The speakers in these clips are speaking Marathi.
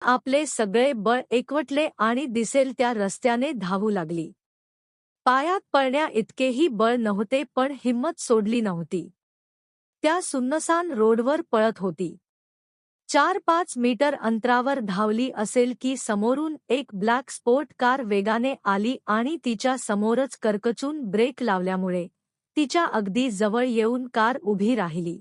आपले सगळे बळ एकवटले आणि दिसेल त्या रस्त्याने धावू लागली. पायात पळण्या इतकेही बळ नव्हते पण हिंमत सोडली नव्हती. त्या सुन्नसान रोडवर पळत होती. चार पाच मीटर अंतरावर धावली असेल की समोरून एक ब्लॅक स्पोर्ट कार वेगाने आली आणि तिच्या समोरच करकचून ब्रेक लावल्यामुळे तिच्या अगदी जवळ येऊन कार उभी राहिली.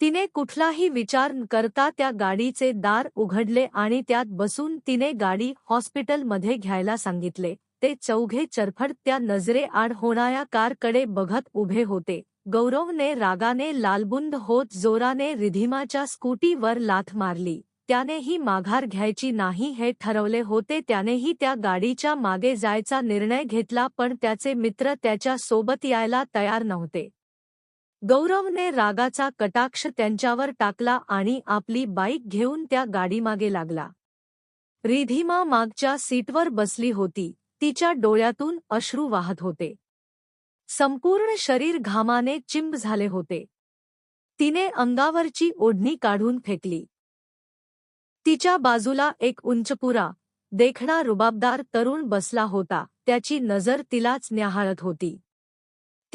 तिने कुठलाही विचार न करता त्या गाडीचे दार उघडले आणि त्यात बसून तिने गाडी हॉस्पिटलमध्ये घ्यायला सांगितले. ते चौघे चरफड त्या नजरेआड होणाऱ्या कारकडे बघत उभे होते. गौरवने रागाने लालबुंद होत जोराने रिधिमाच्या स्कूटीवर लाथ मारली. त्यानेही माघार घ्यायची नाही हे ठरवले होते. त्यानेही त्या गाडीच्या मागे जायचा निर्णय घेतला पण त्याचे मित्र त्याच्या सोबत यायला तयार नव्हते. गौरवने रागाचा कटाक्ष त्यांच्यावर टाकला आणि आपली बाईक घेऊन त्या गाडीमागे लागला. रिधिमा मागच्या सीटवर बसली होती. तिच्या डोळ्यातून अश्रू वाहत होते. संपूर्ण शरीर घामाने चिंब झाले होते. तिने अंगावरची ओढणी काढून फेकली. तिच्या बाजूला एक उंचपुरा देखणा रुबाबदार तरुण बसला होता. त्याची नजर तिलाच न्याहाळत होती.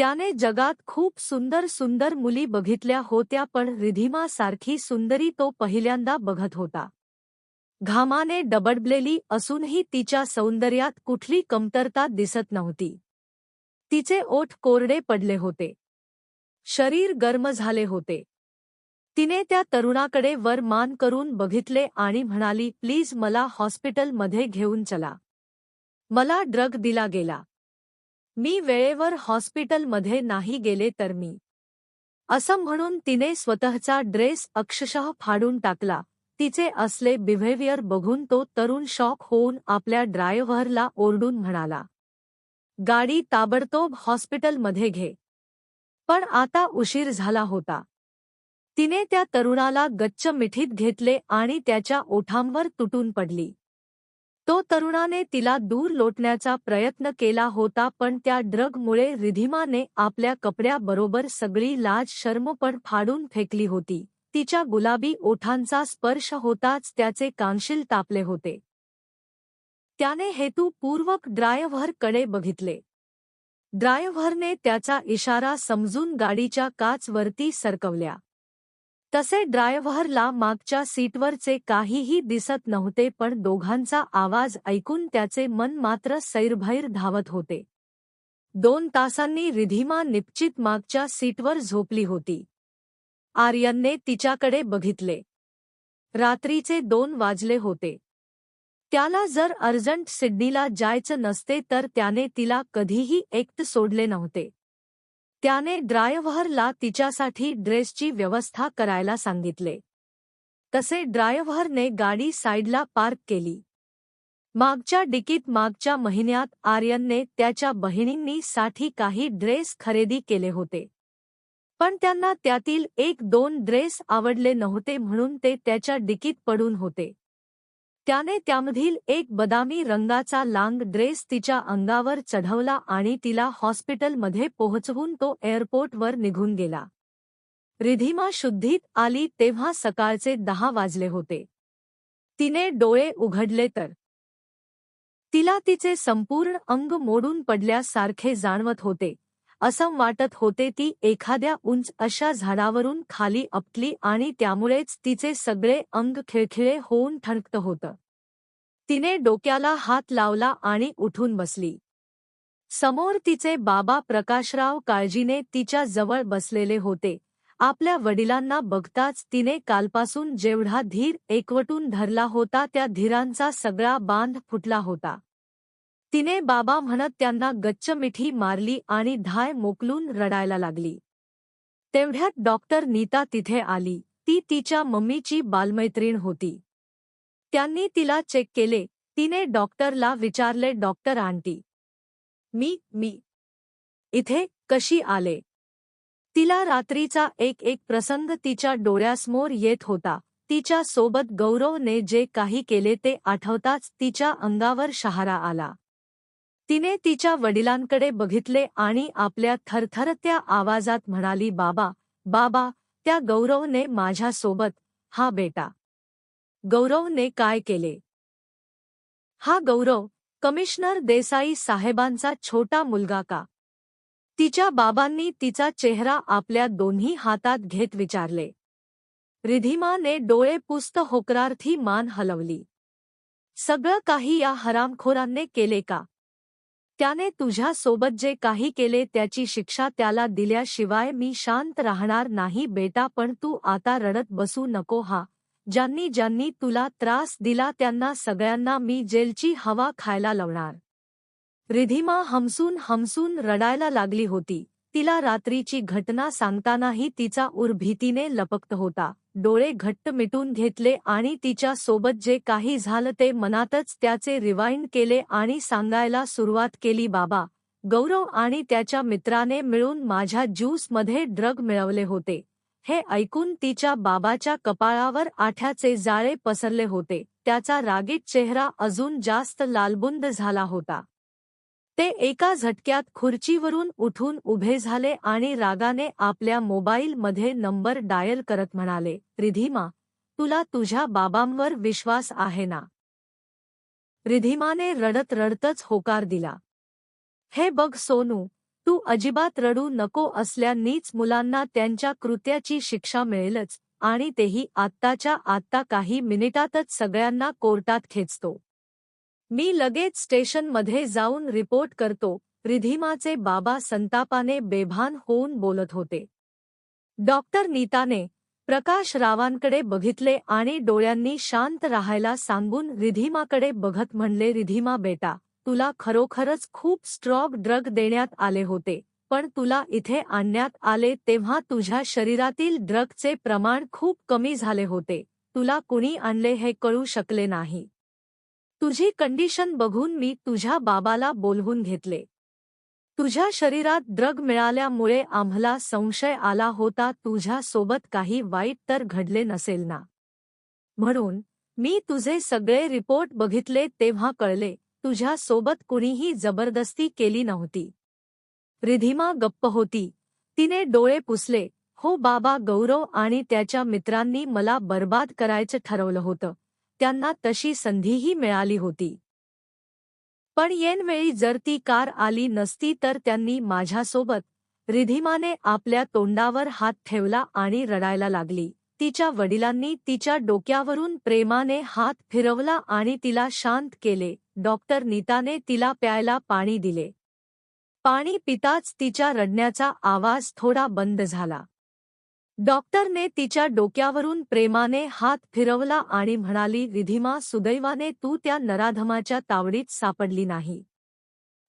त्याने जगात खूप सुंदर सुंदर मुली बघितल्या होत्या पण रिधिमा सारखी सुंदरी तो पहिल्यांदा बघत होता. घामाने डबडबलेली असूनही तिच्या सौंदर्यात कुठली कमतरता दिसत नव्हती. तिचे ओठ कोरडे पडले होते. शरीर गर्म झाले होते. तिने त्या तरुणाकडे वर मान करून बघितले आणि म्हणाली प्लीज मला हॉस्पिटलमध्ये घेऊन चला. मला ड्रग दिला गेला. मी वेळेवर हॉस्पिटलमध्ये नाही गेले तर मी. असं म्हणून तिने स्वतःचा ड्रेस अक्षशः फाडून टाकला. तिचे असले बिहेवियर बघून तो तरुण शॉक होऊन आपल्या ड्रायव्हरला ओरडून म्हणाला. गाडी ताबडतोब हॉस्पिटलमध्ये घे. पण आता उशीर झाला होता. तिने त्या तरुणाला गच्च मिठीत घेतले आणि त्याच्या ओठांवर तुटून पडली. तो तरुणाने तिला दूर लोटण्याचा प्रयत्न केला होता पण त्या ड्रगमुळे रिधिमाने आपल्या कपड्याबरोबर सगळी लाज शर्मपण फाडून फेकली होती. तिच्या गुलाबी ओठांचा स्पर्श होताच त्याचे कांशील तापले होते. त्याने हेतूपूर्वक ड्रायव्हरकडे बघितले. ड्रायव्हरने त्याचा इशारा समजून गाडीच्या काचवरती सरकवल्या. तसे ड्रायव्हरला मागच्या सीटवरचे काहीही दिसत नव्हते पण दोघांचा आवाज ऐकून त्याचे मन मात्र सैरभैर धावत होते. दोन तासांनी रिधिमा निश्चित मागच्या सीटवर झोपली होती. आर्यनने तिच्याकडे बघितले. रात्रीचे दोन वाजले होते. त्याला जर अर्जंट सिडनीला जायचं नसते तर त्याने तिला कधीही एकट सोडले नव्हते. त्याने ड्रायव्हरला तिच्यासाठी ड्रेसची व्यवस्था करायला सांगितले. तसे ड्रायव्हरने गाडी साईडला पार्क केली. मागच्या डिकीत मागच्या महिन्यात आर्यनने त्याच्या बहिणींनी साठी काही ड्रेस खरेदी केले होते. पण त्यांना त्यातील एक दोन ड्रेस आवडले नव्हते म्हणून ते त्याच्या डिकीत पडून होते. त्याने त्यामधील एक बदामी रंगाचा लांग ड्रेस तिच्या अंगावर चढवला आणि तिला हॉस्पिटलमध्ये पोहोचवून तो एअरपोर्टवर निघून गेला. रिधिमा शुद्धीत आली तेव्हा सकाळचे दहा वाजले होते. तिने डोळे उघडले तर. तिला तिचे संपूर्ण अंग मोडून पडल्यासारखे जाणवत होते. असं वाटत होते ती एखाद्या उंच अशा झाडावरून खाली अपटली आणि त्यामुळेच तिचे सगळे अंग खिळखिळे होऊन ठणकत होतं. तिने डोक्याला हात लावला आणि उठून बसली. समोर तिचे बाबा प्रकाशराव काळजीने तिच्या जवळ बसलेले होते. आपल्या वडिलांना बघताच तिने कालपासून जेवढा धीर एकवटून धरला होता त्या धीरांचा सगळा बांध फुटला होता. तिने बाबा म्हणत त्यांना गच्च मिठी मारली आणि धाय मोकलून रडायला लागली. तेवढ्यात डॉक्टर नीता तिथे आली. ती तिच्या मम्मीची बालमैत्रीण होती. त्यांनी तिला चेक केले. तिने डॉक्टरला विचारले डॉक्टर आंटी मी मी इथे कशी आले? तिला रात्रीचा एक एक प्रसंग तिच्या डोळ्यासमोर येत होता. तिच्या सोबत गौरवने जे काही केले ते आठवताच तिच्या अंगावर शहारा आला. तिने तिच्या वडिलांकडे बघितले आणि आपल्या थरथरत्या आवाजात म्हणाली बाबा बाबा त्या गौरवने माझ्यासोबत हा बेटा. गौरवने काय केले? हा गौरव कमिशनर देसाई साहेबांचा छोटा मुलगा का? तिच्या बाबांनी तिचा चेहरा आपल्या दोन्ही हातात घेत विचारले. रिधिमाने डोळे पुस्त होकरार्थी मान हलवली. सगळं काही या हरामखोरांनी केले का? त्याने तुझ्या सोबत जे काही केले त्याची शिक्षा त्याला दिल्याशिवाय मी शांत राहणार नाही बेटा पण तू आता रडत बसू नको हा. ज्यांनी ज्यांनी तुला त्रास दिला त्यांना सगळ्यांना मी जेलची हवा खायला लावणार. रिधिमा हमसून हमसून रडायला लागली होती. तिला रात्रीची घटना सांगतानाही तिचा उर भीतीने लपकत होता. डोळे घट्ट मिटून घेतले आणि तिच्या सोबत जे काही झालं ते मनातच त्याचे रिवाइंड केले आणि सांगायला सुरुवात केली बाबा गौरव आणि त्याच्या मित्राने मिळून माझ्या ज्यूसमध्ये ड्रग मिळवले होते. हे ऐकून तिच्या बाबाच्या कपाळावर आठ्याचे जाळे पसरले होते. त्याचा रागीट चेहरा अजून जास्त लालबुंद झाला होता. ते एका झटक्यात खुर्चीवरून उठून उभे झाले आणि रागाने आपल्या मोबाईलमध्ये नंबर डायल करत म्हणाले रिधिमा तुला तुझ्या बाबांवर विश्वास आहे ना? रिधिमाने रडत रडतच होकार दिला. हे बघ सोनू तू अजिबात रडू नको असल्यानीच मुलांना त्यांच्या कृत्याची शिक्षा मिळेलच आणि तेही आत्ताच्या आत्ता काही मिनिटातच सगळ्यांना कोर्टात खेचतो. मी लगेच स्टेशनमध्ये जाऊन रिपोर्ट करतो. रिधिमाचे बाबा संतापाने बेभान होऊन बोलत होते. डॉक्टर नीताने प्रकाश रावांकडे बघितले आणि डोळ्यांनी शांत राहायला सांगून रिधिमाकडे बघत म्हणले रिधिमा बेटा तुला खरोखरच खूप स्ट्रॉग ड्रग देण्यात आले होते पण तुला इथे आणण्यात आले तेव्हा तुझ्या शरीरातील ड्रगचे प्रमाण खूप कमी झाले होते. तुला कुणी आणले हे कळू शकले नाही. तुझी कंडिशन बघून मी तुझ्या बाबाला बोलवून घेतले. तुझ्या शरीरात ड्रग मिळाल्यामुळे आम्हाला संशय आला होता तुझ्या सोबत काही वाईट तर घडले नसेल ना. म्हणून मी तुझे सगळे रिपोर्ट बघितले तेव्हा कळले तुझ्या सोबत कुणीही जबरदस्ती केली नव्हती. रिधिमा गप्प होती. तिने डोळे पुसले. हो बाबा गौरव आणि त्याच्या मित्रांनी मला बर्बाद करायचं ठरवलं होतं. त्यांना तशी संधीही मिळाली होती. पण येनवेळी जर ती कार आली नसती तर त्यांनी माझ्यासोबत रिधिमाने आपल्या तोंडावर हात ठेवला आणि रडायला लागली. तिच्या वडिलांनी तिच्या डोक्यावरून प्रेमाने हात फिरवला आणि तिला शांत केले. डॉक्टर नीताने तिला प्यायला पाणी दिले. पाणी पिताच तिच्या रडण्याचा आवाज थोडा बंद झाला. डॉक्टरने तिच्या डोक्यावरून प्रेमाने हात फिरवला आणि म्हणाली रिधिमा सुदैवाने तू त्या नराधमाच्या तावडीत सापडली नाही.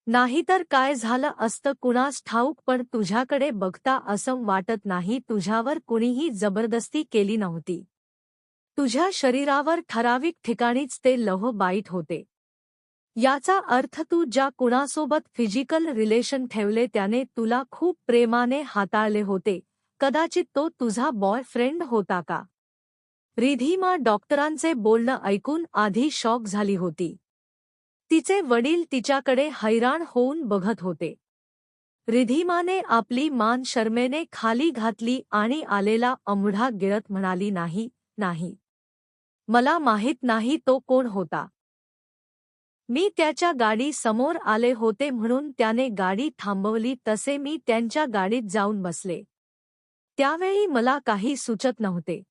नाहीतर काय झालं असतं कुणास ठाऊक पण तुझ्याकडे बघता असं वाटत नाही तुझ्यावर कुणीही जबरदस्ती केली नव्हती. तुझ्या शरीरावर ठराविक ठिकाणीच ते लह बाईट होते. याचा अर्थ तू ज्या कुणासोबत फिजिकल रिलेशन ठेवले त्याने तुला खूप प्रेमाने हाताळले होते. कदाचित तो तुझा बॉयफ्रेंड होता का? रिधीमा डॉक्टरांचे बोलणं ऐकून आधी शॉक झाली होती. तिचे वडील तिच्याकडे हैराण होऊन बघत होते. रिधीमाने आपली मान शर्मेने खाली घातली आणि आलेला अमुढा गिळत म्हणाली नाही नाही. मला माहीत नाही तो कोण होता. मी त्याच्या गाडी समोर आले होते म्हणून त्याने गाडी थांबवली तसे मी त्यांच्या गाडीत जाऊन बसले. त्यावेळी मला काही सुचत नव्हते.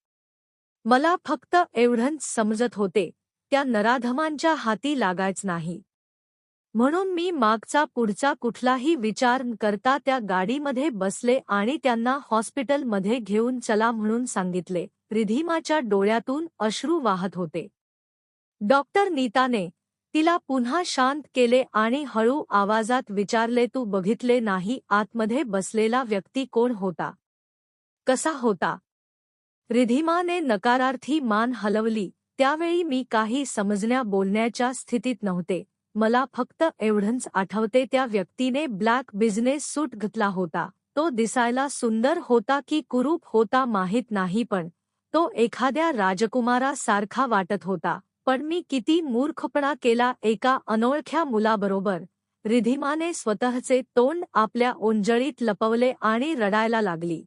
मला फक्त एवढंच समजत होते त्या नराधमांच्या हाती लागायच नाही. म्हणून मी मागचा पुढचा कुठलाही विचार करता त्या गाडीमध्ये बसले आणि त्यांना हॉस्पिटलमध्ये घेऊन चला म्हणून सांगितले रिधिमाच्या डोळ्यातून अश्रू वाहत होते. डॉक्टर नीताने तिला पुन्हा शांत केले आणि हळू आवाजात विचारले तू बघितले नाही आतमध्ये बसलेला व्यक्ती कोण होता? कसा होता? रिधिमाने नकारार्थी मान हलवली. त्यावेळी मी काही समजण्या बोलण्याच्या स्थितीत नव्हते. मला फक्त एवढंच आठवते त्या व्यक्तीने ब्लॅक बिझनेस सूट घातला होता. तो दिसायला सुंदर होता की कुरूप होता माहीत नाही पण तो एखाद्या राजकुमारासारखा वाटत होता. पण मी किती मूर्खपणा केला एका अनोळख्या मुलाबरोबर. रिधिमाने स्वतःचे तोंड आपल्या ओंजळीत लपवले आणि रडायला लागली.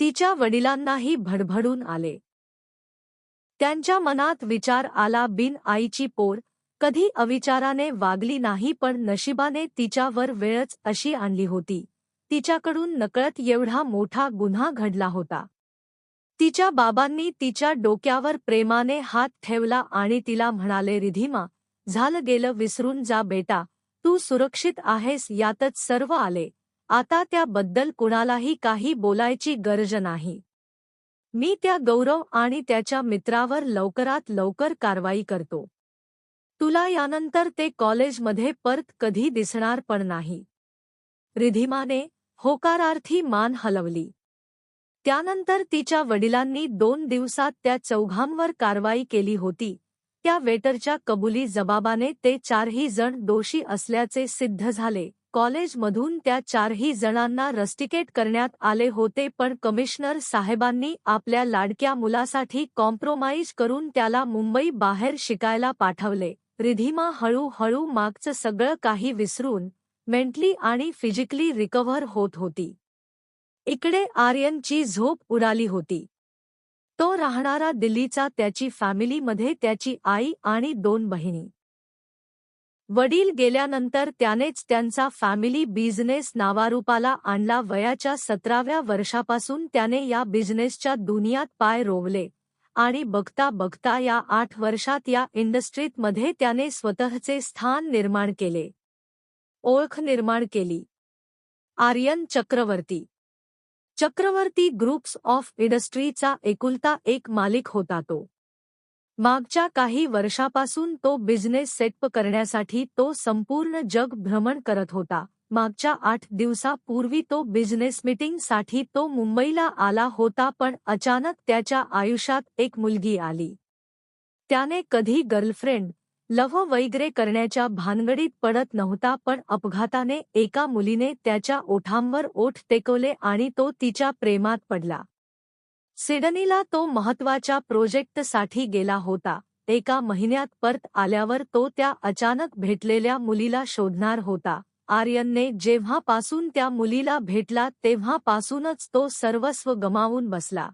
तिच्या वडिलांनाही भडभडून आले. त्यांच्या मनात विचार आला बिन आईची पोर कधी अविचाराने वागली नाही पण नशिबाने तिच्यावर वेळच अशी आणली होती. तिच्याकडून नकळत एवढा मोठा गुन्हा घडला होता. तिच्या बाबांनी तिच्या डोक्यावर प्रेमाने हात ठेवला आणि तिला म्हणाले रिधिमा झालं गेलं विसरून जा बेटा. तू सुरक्षित आहेस यातच सर्व आले. आता त्याबद्दल कुणालाही काही बोलायची गरज नाही. मी त्या गौरव आणि त्याच्या मित्रावर लवकरात लवकर कारवाई करतो. तुला यानंतर ते कॉलेजमध्ये परत कधी दिसणार पण नाही. रिधिमाने होकारार्थी मान हलवली. त्यानंतर तिच्या वडिलांनी दोन दिवसात त्या चौघांवर कारवाई केली होती. त्या वेटरच्या कबुली जबाबाने ते चारही जण दोषी असल्याचे सिद्ध झाले. कॉलेजमधून त्या चारही जणांना रस्टिकेट करण्यात आले होते पण कमिशनर साहेबांनी आपल्या लाडक्या मुलासाठी कॉम्प्रोमाइज करून त्याला मुंबई बाहेर शिकायला पाठवले. रिधिमा हळूहळू मागचं सगळं काही विसरून मेंटली आणि फिजिकली रिकव्हर होत होती. इकडे आर्यनची झोप उडाली होती. तो राहणारा दिल्लीचा त्याची फॅमिलीमध्ये त्याची आई आणि दोन बहिणी. वडील गेल्यानंतर त्यानेच त्यांचा फॅमिली बिझनेस नावारूपाला आणला. वयाच्या सतराव्या वर्षापासून त्याने या बिझनेसच्या दुनियात पाय रोवले आणि बघता बघता या आठ वर्षात या इंडस्ट्रीतमध्ये त्याने स्वतःचे स्थान निर्माण केले. ओळख निर्माण केली. आर्यन चक्रवर्ती. चक्रवर्ती ग्रुप्स ऑफ इंडस्ट्रीचा एकुलता एक मालिक होता तो. मागच्या काही वर्षापासून तो बिझनेस सेटप करण्यासाठी तो संपूर्ण जग भ्रमण करत होता. मागच्या आठ दिवसापूर्वी तो बिझनेस मीटिंगसाठी तो मुंबईला आला होता पण अचानक त्याच्या आयुष्यात एक मुलगी आली. त्याने कधी गर्लफ्रेंड लव्ह वैगरे करण्याच्या भानगडीत पडत नव्हता पण अपघाताने एका मुलीने त्याच्या ओठांवर ओठ टेकवले आणि तो तिच्या प्रेमात पडला. सिडनीला तो महत्त्वाच्या प्रोजेक्टसाठी गेला होता. एका महिन्यात परत आल्यावर तो त्या अचानक भेटलेल्या मुलीला शोधणार होता. आर्यनने जेव्हापासून त्या मुलीला भेटला तेव्हापासूनच तो सर्वस्व गमावून बसला.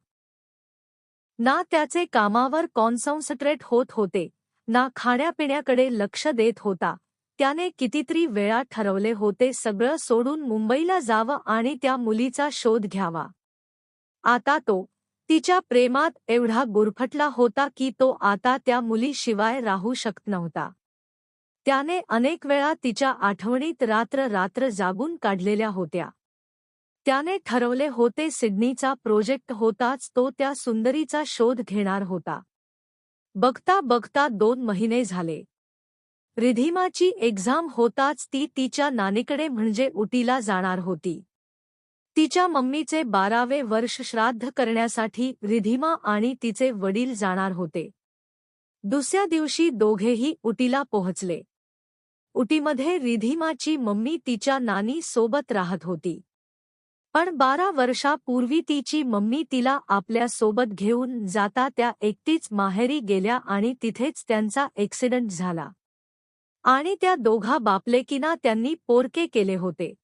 ना त्याचे कामावर कॉन्सन्सट्रेट होत होते ना खाण्यापिण्याकडे लक्ष देत होता. त्याने कितीतरी वेळा ठरवले होते सगळं सोडून मुंबईला जावं आणि त्या मुलीचा शोध घ्यावा. आता तो तिच्या प्रेमात एवढा गुरफटला होता की तो आता त्या मुलीशिवाय राहू शकत नव्हता. त्याने अनेक वेळा तिच्या आठवणीत रात्र रात्र जागून काढलेल्या होत्या. त्याने ठरवले होते सिडनीचा प्रोजेक्ट होताच तो त्या सुंदरीचा शोध घेणार होता. बघता बघता दोन महिने झाले. रिधिमाची एक्झाम होताच ती तिच्या नानीकडे म्हणजे उटीला जाणार होती. तिच्या मम्मीचे बारावे वर्ष श्राद्ध करण्यासाठी रिधिमा आणि तिचे वडील जाणार होते. दुसऱ्या दिवशी दोघेही उटीला पोहोचले. उटीमध्ये रिधिमाची मम्मी तिच्या नानी सोबत राहत होती. पण बारा वर्षापूर्वी तिची मम्मी तिला आपल्यासोबत घेऊन जाता त्या एकटीच माहेरी गेल्या आणि तिथेच त्यांचा ऍक्सिडंट झाला. आणि त्या दोघा बापलेकीना त्यांनी पोरके केले होते.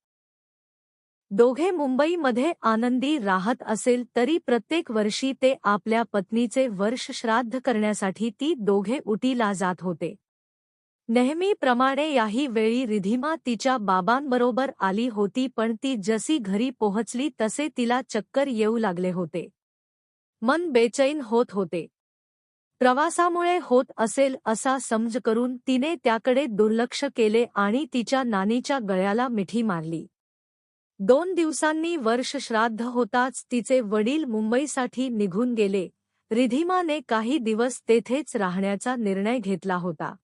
दोघे मुंबईमध्ये आनंदी राहत असेल तरी प्रत्येक वर्षी ते आपल्या पत्नीचे वर्ष श्राद्ध करण्यासाठी ती दोघे उटीला जात होते. नेहमीप्रमाणे याही वेळी रिधिमा तिच्या बाबांबरोबर आली होती पण ती जशी घरी पोहोचली तसे तिला चक्कर येऊ लागले होते. मन बेचैन होत होते. प्रवासामुळे होत असेल असा समज करून तिने त्याकडे दुर्लक्ष केले आणि तिच्या नानीच्या गळ्याला मिठी मारली. दोन दिवसांनी वर्ष श्राद्ध होताच तिचे वडील मुंबईसाठी निघून गेले. रिधिमाने काही दिवस तेथेच राहण्याचा निर्णय घेतला होता.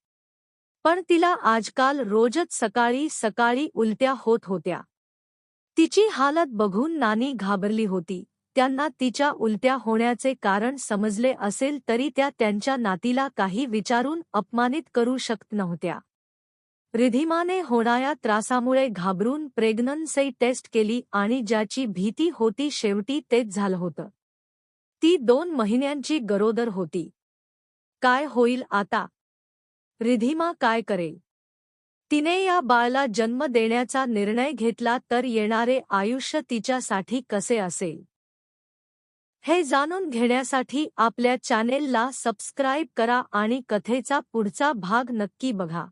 पण तिला आजकाल रोजच सकाळी सकाळी उलट्या होत होत्या. तिची हालत बघून नानी घाबरली होती. त्यांना तिच्या उलट्या होण्याचे कारण समजले असेल तरी त्या त्यांच्या नातीला काही विचारून अपमानित करू शकत नव्हत्या. रिधिमाने होणाऱ्या त्रासामुळे घाबरून प्रेग्नन्सी टेस्ट केली आणि ज्याची भीती होती शेवटी तेच झालं होतं. ती दोन महिन्यांची गरोदर होती. काय होईल आता? रिधिमा काय करेल? तिने या बाळाला जन्म देण्याचा निर्णय घेतला तर येणारे आयुष्य तिच्यासाठी कसे असेल? हे जाणून घेण्यासाठी आपल्या चॅनेलला सबस्क्राईब करा आणि कथेचा पुढचा भाग नक्की बघा.